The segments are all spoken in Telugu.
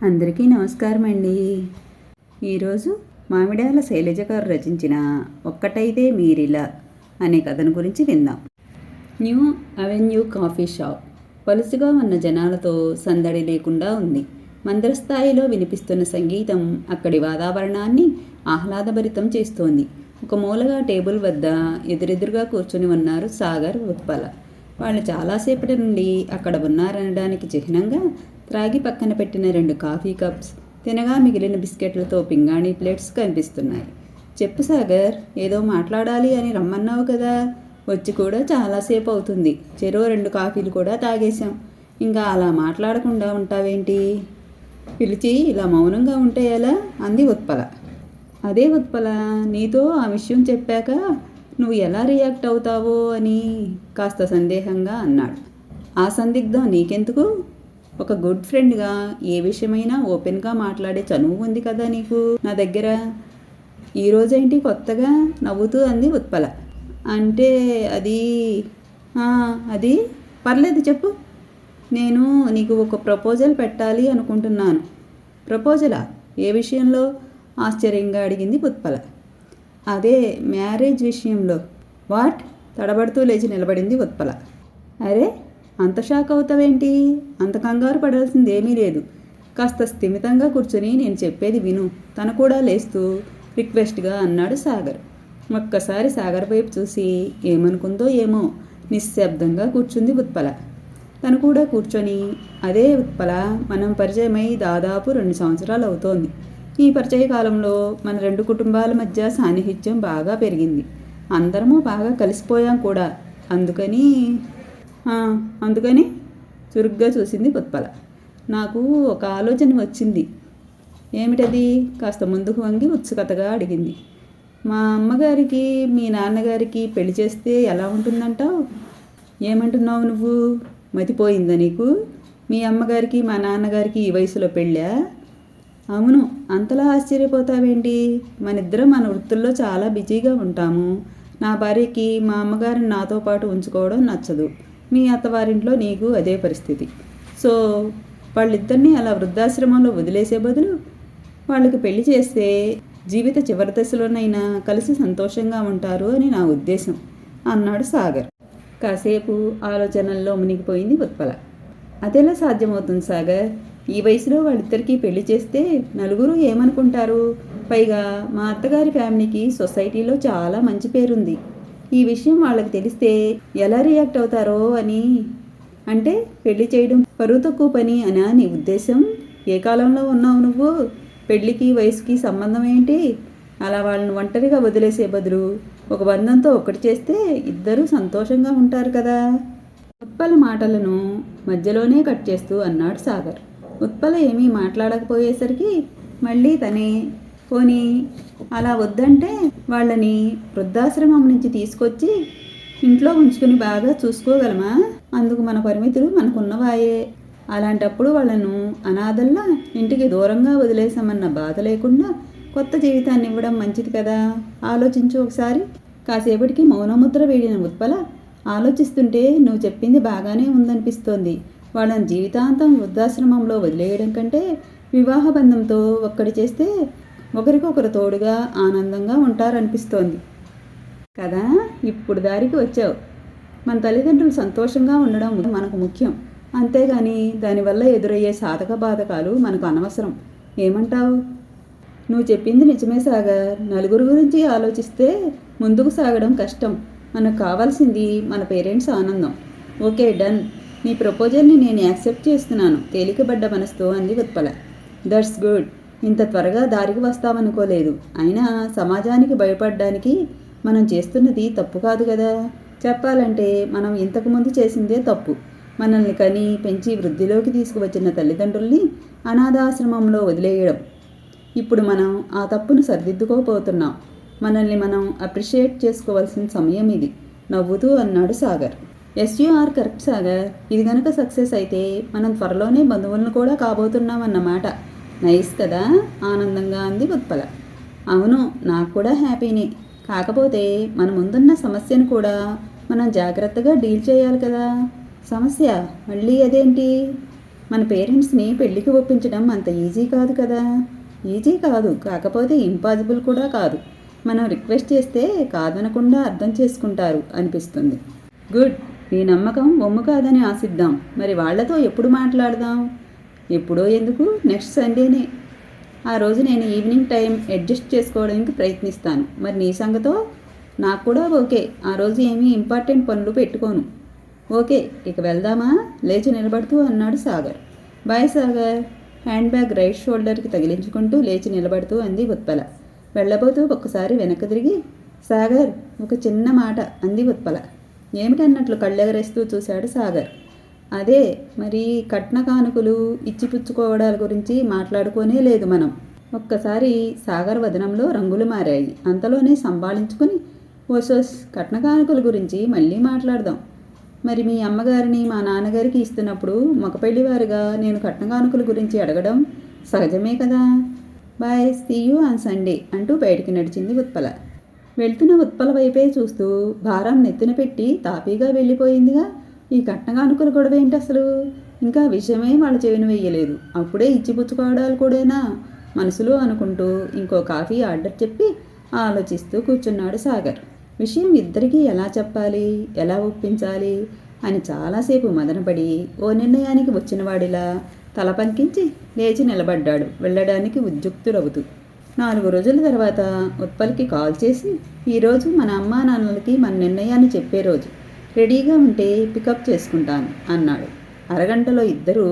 అందరికీ నమస్కారం అండి ఈరోజు మామిడాల శైలజ గారు రచించిన ఒక్కటైతే మీరిలా అనే కథను గురించి విందాం. న్యూ అవెన్యూ కాఫీ షాప్ పలుసుగా ఉన్న జనాలతో సందడి లేకుండా ఉంది. మందరస్థాయిలో వినిపిస్తున్న సంగీతం అక్కడి వాతావరణాన్ని ఆహ్లాదభరితం చేస్తోంది. ఒక మూలగా టేబుల్ వద్ద ఎదురెదురుగా కూర్చుని ఉన్నారు సాగర్ ఉత్పల. వాళ్ళు చాలాసేపటి నుండి అక్కడ ఉన్నారనడానికి చిహ్నంగా త్రాగి పక్కన పెట్టిన రెండు కాఫీ కప్స్ తినగా మిగిలిన బిస్కెట్లతో పింగాణి ప్లేట్స్ కనిపిస్తున్నాయి. చెప్పు సాగర్ ఏదో మాట్లాడాలి అని రమ్మన్నావు కదా? వచ్చి కూడా చాలాసేపు అవుతుంది. చెరో రెండు కాఫీలు కూడా తాగేశాం. ఇంకా అలా మాట్లాడకుండా ఉంటావేంటి? పిలిచి ఇలా మౌనంగా ఉంటే ఎలా? అంది ఉత్పల. అదే ఉత్పల నీతో ఆ విషయం చెప్పాక నువ్వు ఎలా రియాక్ట్ అవుతావో అని కాస్త సందేహంగా అన్నాడు. ఆ సందిగ్ధం నీకెందుకు? ఒక గుడ్ ఫ్రెండ్గా ఏ విషయమైనా ఓపెన్గా మాట్లాడే చనువు ఉంది కదా నీకు? నా దగ్గర ఈ రోజేంటి కొత్తగా నవ్వుతూ అంది ఉత్పల. అంటే అది అది? పర్లేదు చెప్పు. నేను నీకు ఒక ప్రపోజల్ పెట్టాలి అనుకుంటున్నాను. ప్రపోజలా ఏ విషయంలో? ఆశ్చర్యంగా అడిగింది ఉత్పల. అదే మ్యారేజ్ విషయంలో. వాట్? తడబడుతూ లేచి నిలబడింది ఉత్పల. అరే అంత షాక్ అవుతావేంటి? అంత కంగారు పడాల్సింది ఏమీ లేదు. కాస్త స్థిమితంగా కూర్చొని నేను చెప్పేది విను. తను కూడా లేస్తూ రిక్వెస్ట్గా అన్నాడు సాగర్. ఒక్కసారి సాగర్ వైపు చూసి ఏమనుకుందో ఏమో నిశ్శబ్దంగా కూర్చుంది ఉత్పల. తను కూడా కూర్చొని అదే ఉత్పల మనం పరిచయమై దాదాపు రెండు సంవత్సరాలు అవుతోంది. ఈ పరిచయ కాలంలో మన రెండు కుటుంబాల మధ్య సాన్నిహిత్యం బాగా పెరిగింది. అందరము బాగా కలిసిపోయాం కూడా. అందుకని అందుకని చురుగ్గా చూసింది ఉత్పల నాకు ఒక ఆలోచన వచ్చింది. ఏమిటది? కాస్త ముందుకు వంగి ఉత్సుకతగా అడిగింది. మా అమ్మగారికి మీ నాన్నగారికి పెళ్ళి చేస్తే ఎలా ఉంటుందంటావు? ఏమంటున్నావు నువ్వు? మతిపోయిందా నీకు? మీ అమ్మగారికి మా నాన్నగారికి ఈ వయసులో పెళ్ళా? అవును అంతలా ఆశ్చర్యపోతావేంటి? మనిద్దరం మన వృత్తుల్లో చాలా బిజీగా ఉంటాము. నా భార్యకి మా అమ్మగారిని నాతో పాటు ఉంచుకోవడం నచ్చదు. మీ అత్తవారింట్లో నీకు అదే పరిస్థితి. సో వాళ్ళిద్దరినీ అలా వృద్ధాశ్రమంలో వదిలేసే బదులు వాళ్ళకి పెళ్ళి చేస్తే జీవిత చివరి దశలోనైనా కలిసి సంతోషంగా ఉంటారు అని నా ఉద్దేశం అన్నాడు సాగర్. కాసేపు ఆలోచనల్లో మునిగిపోయింది ఉత్పల. అదెలా సాధ్యమవుతుంది సాగర్? ఈ వయసులో వాళ్ళిద్దరికీ పెళ్ళి చేస్తే నలుగురు ఏమనుకుంటారు? పైగా మా అత్తగారి ఫ్యామిలీకి సొసైటీలో చాలా మంచి పేరుంది. ఈ విషయం వాళ్ళకి తెలిస్తే ఎలా రియాక్ట్ అవుతారో అని. అంటే పెళ్ళి చేయడం పరువు తక్కువ పని అనా నీ ఉద్దేశం? ఏ కాలంలో ఉన్నావు నువ్వు? పెళ్ళికి వయసుకి సంబంధం ఏంటి? అలా వాళ్ళని ఒంటరిగా వదిలేసే బదులు ఒక బంధంతో ఒకటి చేస్తే ఇద్దరూ సంతోషంగా ఉంటారు కదా. ఉత్పల మాటలను మధ్యలోనే కట్ చేస్తూ అన్నాడు సాగర్. ఉత్పల ఏమీ మాట్లాడకపోయేసరికి మళ్ళీ తనే పోనీ అలా వద్దంటే వాళ్ళని వృద్ధాశ్రమం నుంచి తీసుకొచ్చి ఇంట్లో ఉంచుకుని బాగా చూసుకోగలమా? అందుకు మన పరిమితులు మనకున్నవాయే. అలాంటప్పుడు వాళ్ళను అనాథల్లా ఇంటికి దూరంగా వదిలేసామన్న బాధ లేకుండా కొత్త జీవితాన్ని ఇవ్వడం మంచిది కదా? ఆలోచించు ఒకసారి. కాసేపటికి మౌనముద్ర వేడిన ఉత్పల ఆలోచిస్తుంటే నువ్వు చెప్పింది బాగానే ఉందనిపిస్తోంది. వాళ్ళని జీవితాంతం వృద్ధాశ్రమంలో వదిలేయడం కంటే వివాహ బంధంతో ఒక్కడి చేస్తే ఒకరికొకరు తోడుగా ఆనందంగా ఉంటారనిపిస్తోంది. కదా ఇప్పుడు దారికి వచ్చావు. మన తల్లిదండ్రులు సంతోషంగా ఉండడం మనకు ముఖ్యం. అంతేగాని దానివల్ల ఎదురయ్యే సాధక బాధకాలు మనకు అనవసరం. ఏమంటావు? నువ్వు చెప్పింది నిజమే సాగర్. నలుగురు గురించి ఆలోచిస్తే ముందుకు సాగడం కష్టం. మనకు కావాల్సింది మన పేరెంట్స్ ఆనందం. Okay done. నీ ప్రపోజల్ని నేను యాక్సెప్ట్ చేస్తున్నాను. తేలికబడ్డ మనసుతో అంది ఉత్పల. That's good. ఇంత త్వరగా దారికి వస్తామనుకోలేదు అయినా సమాజానికి భయపడడానికి మనం చేస్తున్నది తప్పు కాదు కదా. చెప్పాలంటే మనం ఇంతకుముందు చేసిందే తప్పు. మనల్ని కని పెంచి వృద్ధిలోకి తీసుకువచ్చిన తల్లిదండ్రుల్ని అనాథాశ్రమంలో వదిలేయడం. ఇప్పుడు మనం ఆ తప్పును సరిదిద్దుకోపోతున్నాం మనల్ని మనం అప్రిషియేట్ చేసుకోవాల్సిన సమయం ఇది. నవ్వుతూ అన్నాడు సాగర్. ఎస్యూఆర్ కరెక్ట్ సాగర్. ఇది కనుక సక్సెస్ అయితే మనం త్వరలోనే బంధువులను కూడా కాబోతున్నామన్నమాట. నైస్ కదా? ఆనందంగా అంది ఉత్పల. అవును నాకు కూడా హ్యాపీనే. కాకపోతే మన ముందున్న సమస్యను కూడా మనం జాగ్రత్తగా డీల్ చేయాలి కదా? సమస్య? మళ్ళీ అదేంటి? మన పేరెంట్స్ని పెళ్ళికి ఒప్పించడం అంత ఈజీ కాదు కదా? ఈజీ కాదు కాకపోతే ఇంపాసిబుల్ కూడా కాదు. మనం రిక్వెస్ట్ చేస్తే కాదనకుండా అర్థం చేసుకుంటారు అనిపిస్తుంది. గుడ్. నీ నమ్మకం ఒమ్ము కాదని ఆశిద్దాం. మరి వాళ్ళతో ఎప్పుడు మాట్లాడదాం? ఎప్పుడో ఎందుకు? నెక్స్ట్ సండేనే ఆ రోజు నేను ఈవినింగ్ టైం అడ్జస్ట్ చేసుకోవడానికి ప్రయత్నిస్తాను. మరి నీ సంగతో? నాకు కూడా ఓకే. ఆ రోజు ఏమీ ఇంపార్టెంట్ పనులు పెట్టుకోను. ఓకే ఇక వెళ్దామా? లేచి నిలబడుతూ అన్నాడు Sagar. Bye Sagar. Hand bag right షోల్డర్కి తగిలించుకుంటూ లేచి నిలబడుతూ అంది ఉత్పల. వెళ్ళబోతూ ఒక్కసారి వెనక్కి తిరిగి సాగర్ ఒక చిన్న మాట అంది ఉత్పల. ఏమిటన్నట్లు కళ్ళెగరేస్తూ చూశాడు సాగర్. అదే మరి కట్న కానుకలు ఇచ్చిపుచ్చుకోవడాల గురించి మాట్లాడుకోనే లేదు మనం. ఒక్కసారి సాగర్ వదనంలో రంగులు మారాయి. అంతలోనే సంభాళించుకుని ఓసోస్ కట్న కానుకల గురించి మళ్ళీ మాట్లాడదాం. మరి మీ అమ్మగారిని మా నాన్నగారికి ఇస్తున్నప్పుడు మగపెళ్ళివారుగా నేను కట్న కానుకల గురించి అడగడం సహజమే కదా? Bye see you on Sunday అంటూ బయటికి నడిచింది ఉత్పల. వెళ్తున్న ఉత్పల వైపే చూస్తూ భారం నెత్తిన పెట్టి తాపీగా వెళ్ళిపోయిందిగా. ఈ కట్నగానుకల గొడవ ఏంటి అసలు? ఇంకా విషయమే వాళ్ళ చెవిని వెయ్యలేదు. అప్పుడే ఇచ్చిపుచ్చుకోవడాలు కూడానా? మనసులో అనుకుంటూ ఇంకో కాఫీ ఆర్డర్ చెప్పి ఆలోచిస్తూ కూర్చున్నాడు సాగర్. విషయం ఇద్దరికీ ఎలా చెప్పాలి? ఎలా ఒప్పించాలి? అని చాలాసేపు మదనపడి ఓ నిర్ణయానికి వచ్చినవాడిలా తల పంకించి లేచి నిలబడ్డాడు. వెళ్ళడానికి ఉద్యుక్తులవుతూ నాలుగు రోజుల తర్వాత ఉత్పల్కి కాల్ చేసి ఈరోజు మన అమ్మా నాన్నలకి మన నిర్ణయాన్ని చెప్పే రోజు. రెడీగా ఉంటే పికప్ చేసుకుంటాను అన్నాడు. అరగంటలో ఇద్దరూ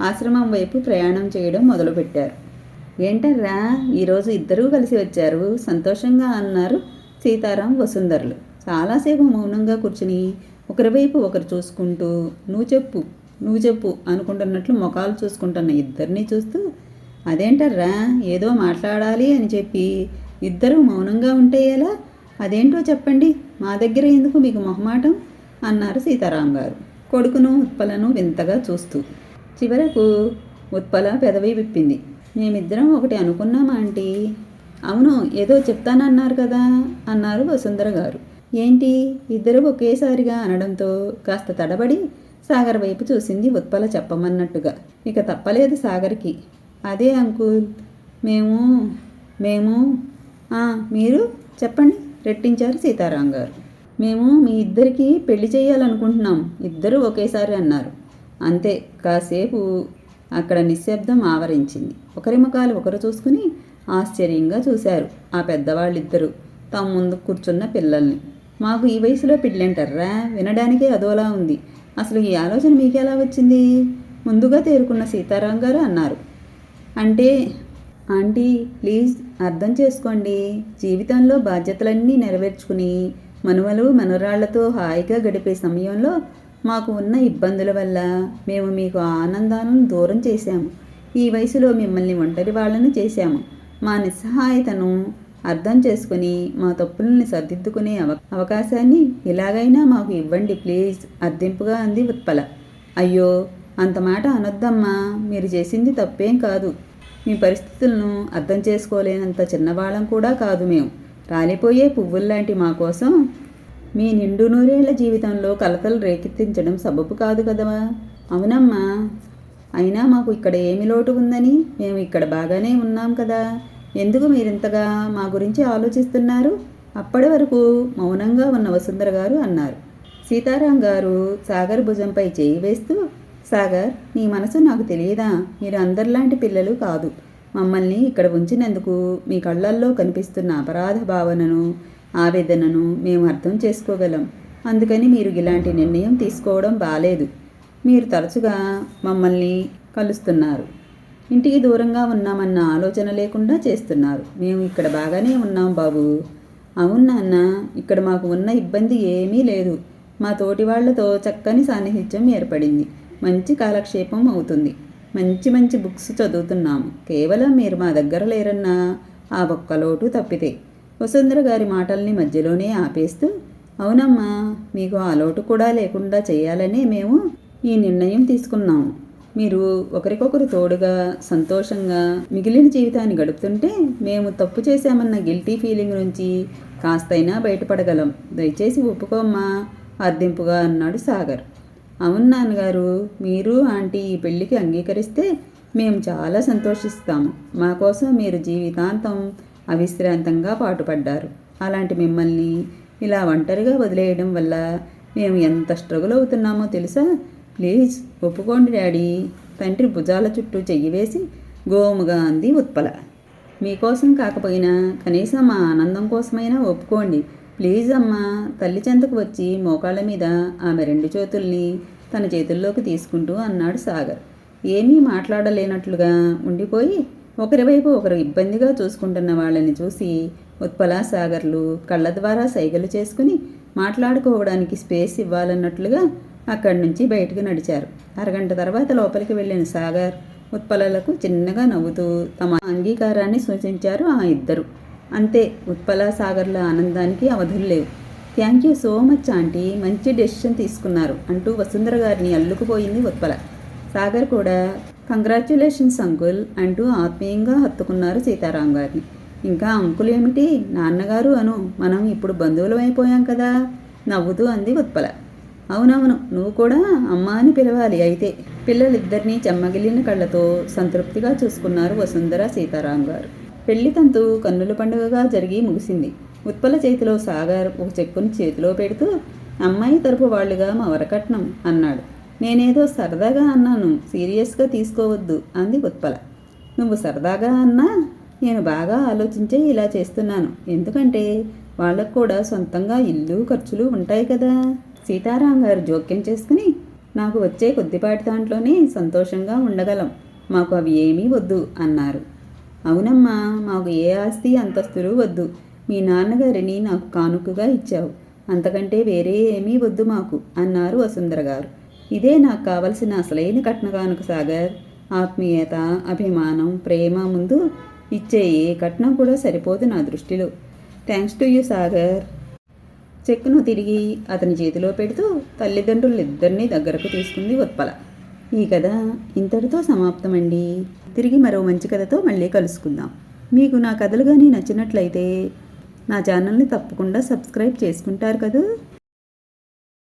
ఆశ్రమం వైపు ప్రయాణం చేయడం మొదలుపెట్టారు. ఏంటర్రా ఈరోజు ఇద్దరూ కలిసి వచ్చారు? సంతోషంగా అన్నారు సీతారాం వసుంధరలు. చాలాసేపు మౌనంగా కూర్చుని ఒకరి వైపు ఒకరు చూసుకుంటూ నువ్వు చెప్పు నువ్వు చెప్పు అనుకుంటున్నట్లు ముఖాలు చూసుకుంటున్న ఇద్దరిని చూస్తూ అదేంటర్రా ఏదో మాట్లాడాలి అని చెప్పి ఇద్దరూ మౌనంగా ఉంటే ఎలా? అదేంటో చెప్పండి మా దగ్గర ఎందుకు మీకు మొహమాటం? అన్నారు సీతారాం గారు కొడుకును ఉత్పలను వింతగా చూస్తూ. చివరకు ఉత్పల పెదవి విప్పింది. మేమిద్దరం ఒకటి అనుకున్నామా ఆంటీ? అవును ఏదో చెప్తానన్నారు కదా అన్నారు వసుంధర గారు ఏంటి? ఇద్దరు ఒకేసారిగా అనడంతో కాస్త తడబడి సాగర్ వైపు చూసింది ఉత్పల చెప్పమన్నట్టుగా. ఇక తప్పలేదు సాగర్కి. అదే అంకుల్ మేము మేము మీరు చెప్పండి రెట్టించారు సీతారాం గారు మేము మీ ఇద్దరికి పెళ్ళి చేయాలనుకుంటున్నాం. ఇద్దరూ ఒకేసారి అన్నారు. అంతే. కాసేపు అక్కడ నిశ్శబ్దం ఆవరించింది. ఒకరి ముఖాలు ఒకరు చూసుకుని ఆశ్చర్యంగా చూశారు ఆ పెద్దవాళ్ళిద్దరూ. తమ ముందు కూర్చున్న పిల్లల్ని. మాకు ఈ వయసులో పెళ్ళంటారా వినడానికే అదోలా ఉంది. అసలు ఈ ఆలోచన మీకెలా వచ్చింది? ముందుగా తేరుకున్న సీతారాం గారు అన్నారు. అంటే ఆంటీ ప్లీజ్ అర్థం చేసుకోండి. జీవితంలో బాధ్యతలన్నీ నెరవేర్చుకుని మనుమలు మనరాళ్ళతో హాయిగా గడిపే సమయంలో మాకు ఉన్న ఇబ్బందుల వల్ల మేము మీకు ఆనందాలను దూరం చేశాము. ఈ వయసులో మిమ్మల్ని ఒంటరి వాళ్ళను చేశాము. మా నిస్సహాయతను అర్థం చేసుకుని మా తప్పుల్ని సర్దిద్దుకునే అవ అవకాశాన్ని ఎలాగైనా మాకు ఇవ్వండి ప్లీజ్ అర్థింపుగా అంది ఉత్పల. అయ్యో అంత మాట అనొద్దమ్మా మీరు చేసింది తప్పేం కాదు. మీ పరిస్థితులను అర్థం చేసుకోలేనంత చిన్నవాళ్ళం కూడా కాదు మేము. రాలిపోయే పువ్వుల్లాంటి మా కోసం మీ నిండు నూరేళ్ళ జీవితంలో కలతలు రేకెత్తించడం సబబు కాదు కదా అవునమ్మా. అయినా మాకు ఇక్కడ ఏమి లోటు ఉందని మేము ఇక్కడ బాగానే ఉన్నాం కదా. ఎందుకు మీరింతగా మా గురించి ఆలోచిస్తున్నారు? అప్పటి వరకు మౌనంగా ఉన్న వసుంధర గారు అన్నారు. సీతారాం గారు సాగర్ భుజంపై చేయి వేస్తూ సాగర్ నీ మనసు నాకు తెలియదా? మీరు అందరిలాంటి పిల్లలు కాదు. మమ్మల్ని ఇక్కడ ఉంచినందుకు మీ కళ్ళల్లో కనిపిస్తున్న అపరాధ భావనను ఆవేదనను మేము అర్థం చేసుకోగలం. అందుకని మీరు ఇలాంటి నిర్ణయం తీసుకోవడం బాలేదు. మీరు తరచుగా మమ్మల్ని కలుస్తున్నారు. ఇంటికి దూరంగా ఉన్నామన్న ఆలోచన లేకుండా చేస్తున్నారు. మేము ఇక్కడ బాగానే ఉన్నాం బాబు. అవును నాన్న ఇక్కడ మాకు ఉన్న ఇబ్బంది ఏమీ లేదు. మా తోటి వాళ్ళతో చక్కని సాన్నిహిత్యం ఏర్పడింది. మంచి కాలక్షేపం అవుతుంది. మంచి మంచి బుక్స్ చదువుతున్నాము కేవలం మీరు మా దగ్గర లేరన్న ఆ ఒక్క లోటు తప్పితే. వసుంధర గారి మాటల్ని మధ్యలోనే ఆపేస్తూ అవునమ్మా మీకు ఆ లోటు కూడా లేకుండా చేయాలనే మేము ఈ నిర్ణయం తీసుకున్నాము మీరు ఒకరికొకరు తోడుగా సంతోషంగా మిగిలిన జీవితాన్ని గడుపుతుంటే మేము తప్పు చేశామన్న గిల్టీ ఫీలింగ్ నుంచి కాస్తైనా బయటపడగలం. దయచేసి ఒప్పుకోమ్మా అర్దింపుగా అన్నాడు సాగర్. అవును నాన్నగారు మీరు ఆంటీ ఈ పెళ్ళికి అంగీకరిస్తే మేము చాలా సంతోషిస్తాము మా కోసం మీరు జీవితాంతం అవిశ్రాంతంగా పాటుపడ్డారు. అలాంటి మిమ్మల్ని ఇలా ఒంటరిగా వదిలేయడం వల్ల మేము ఎంత స్ట్రగుల్ అవుతున్నామో తెలుసా? ప్లీజ్ ఒప్పుకోండి డాడీ. తండ్రి భుజాల చుట్టూ చెయ్యి వేసి గోముగా అంది ఉత్పల. మీకోసం కాకపోయినా కనీసం మా ఆనందం కోసమైనా ఒప్పుకోండి. ప్లీజ్ అమ్మా తల్లి చెంతకు వచ్చి మోకాళ్ళ మీద ఆమె రెండు చేతుల్ని తన చేతుల్లోకి తీసుకుంటూ అన్నాడు సాగర్. ఏమీ మాట్లాడలేనట్లుగా ఉండిపోయి ఒకరి వైపు ఒకరు ఇబ్బందిగా చూసుకుంటున్న వాళ్ళని చూసి ఉత్పలా సాగర్లు కళ్ళ ద్వారా సైగలు చేసుకుని మాట్లాడుకోవడానికి స్పేస్ ఇవ్వాలన్నట్లుగా అక్కడి నుంచి బయటకు నడిచారు. అరగంట తర్వాత లోపలికి వెళ్ళిన సాగర్ ఉత్పలలకు చిన్నగా నవ్వుతూ తమ అంగీకారాన్ని సూచించారు ఆ ఇద్దరు. అంతే ఉత్పల సాగర్ల ఆనందానికి అవధులు లేవు. Thank you so much aunty మంచి డెసిషన్ తీసుకున్నారు అంటూ వసుంధర గారిని అల్లుకుపోయింది ఉత్పల. సాగర్ కూడా కంగ్రాచ్యులేషన్స్ అంకుల్ అంటూ ఆత్మీయంగా హత్తుకున్నారు సీతారాం గారిని. ఇంకా అంకుల్ ఏమిటి? నాన్నగారు అను మనం ఇప్పుడు బంధువులం అయిపోయాం కదా? నవ్వుతూ అంది ఉత్పల. అవునవును నువ్వు కూడా అమ్మ అని పిలవాలి అయితే. పిల్లలిద్దరినీ చెమ్మగిలిన కళ్ళతో సంతృప్తిగా చూసుకున్నారు వసుంధర సీతారాం గారు. పెళ్ళి తంతు కన్నుల పండుగగా జరిగి ముగిసింది. ఉత్పల చేతిలో సాగర్ ఒక చెక్కుని చేతిలో పెడుతూ అమ్మాయి తరపు వాళ్ళుగా మా వరకట్నం అన్నాడు. నేనేదో సరదాగా అన్నాను సీరియస్గా తీసుకోవద్దు అంది ఉత్పల. నువ్వు సరదాగా అన్నా నేను బాగా ఆలోచించే ఇలా చేస్తున్నాను. ఎందుకంటే వాళ్ళకు కూడా సొంతంగా ఇల్లు ఖర్చులు ఉంటాయి కదా. సీతారాం గారు జోక్యం చేసుకుని నాకు వచ్చే కొద్దిపాటి దాంట్లోనే సంతోషంగా ఉండగలం. మాకు అవి ఏమీ వద్దు అన్నారు. అవునమ్మా మాకు ఏ ఆస్తి అంతస్తులు వద్దు. మీ నాన్నగారిని నాకు కానుకగా ఇచ్చావు. అంతకంటే వేరే ఏమీ వద్దు మాకు అన్నారు వసుంధర గారు. ఇదే నాకు కావలసిన అసలైన కట్న కానుక సాగర్. ఆత్మీయత అభిమానం ప్రేమ ముందు ఇచ్చే ఏ కట్నం కూడా సరిపోదు నా దృష్టిలో. Thanks to you Sagar. చెక్కును తిరిగి అతని చేతిలో పెడుతూ తల్లిదండ్రులు ఇద్దరినీ దగ్గరకు తీసుకుంది ఉత్పల. ఈ కథ ఇంతటితో సమాప్తమండి. తిరిగి మరో మంచి కథతో మళ్ళీ కలుసుకుందాం. మీకు నా కథలు కానీ నచ్చినట్లయితే నా ఛానల్ని తప్పకుండా సబ్స్క్రైబ్ చేసుకుంటారు కదా?